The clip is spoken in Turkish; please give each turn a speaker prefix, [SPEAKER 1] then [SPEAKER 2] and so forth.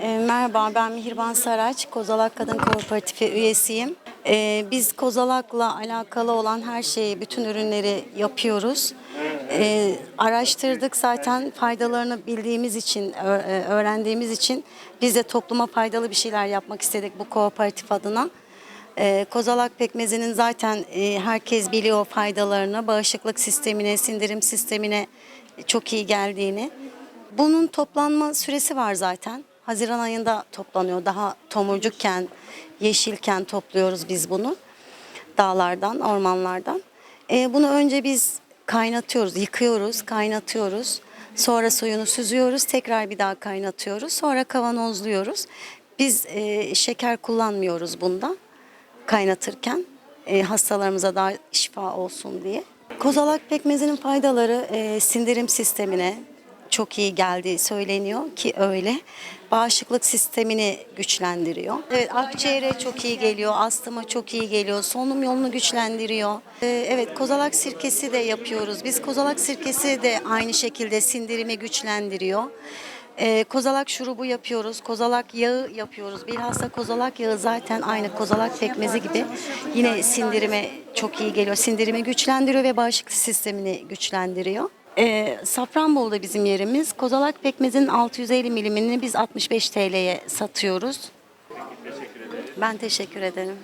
[SPEAKER 1] E, merhaba, ben Mihriban Saraç, Kozalak Kadın Kooperatifi üyesiyim. E, biz Kozalak'la alakalı olan her şeyi, bütün ürünleri yapıyoruz. E, araştırdık zaten faydalarını bildiğimiz için, e, öğrendiğimiz için biz de topluma faydalı bir şeyler yapmak istedik bu kooperatif adına. Kozalak pekmezinin zaten e, herkes biliyor faydalarını, bağışıklık sistemine, sindirim sistemine çok iyi geldiğini. Bunun toplanma süresi var zaten. Haziran ayında toplanıyor. Daha tomurcukken, yeşilken topluyoruz biz bunu. Dağlardan, ormanlardan. E, bunu önce biz kaynatıyoruz, yıkıyoruz, kaynatıyoruz. Sonra suyunu süzüyoruz, tekrar bir daha kaynatıyoruz. Sonra kavanozluyoruz. Biz e, şeker kullanmıyoruz bunda kaynatırken e, hastalarımıza daha şifa olsun diye. Kozalak pekmezinin faydaları e, sindirim sistemine çok iyi geldiği söyleniyor ki öyle. Bağışıklık sistemini güçlendiriyor. Evet akciğere çok iyi geliyor, astıma çok iyi geliyor, solunum yolunu güçlendiriyor. E, evet kozalak sirkesi de yapıyoruz. Biz kozalak sirkesi de aynı şekilde sindirimi güçlendiriyor. Ee, kozalak şurubu yapıyoruz, kozalak yağı yapıyoruz. Bilhassa kozalak yağı zaten aynı kozalak pekmezi gibi yine sindirime çok iyi geliyor. Sindirimi güçlendiriyor ve bağışıklık sistemini güçlendiriyor. Ee, Safranbolu'da bizim yerimiz. Kozalak pekmezin 650 milimini biz 65 TL'ye satıyoruz. Ben teşekkür ederim.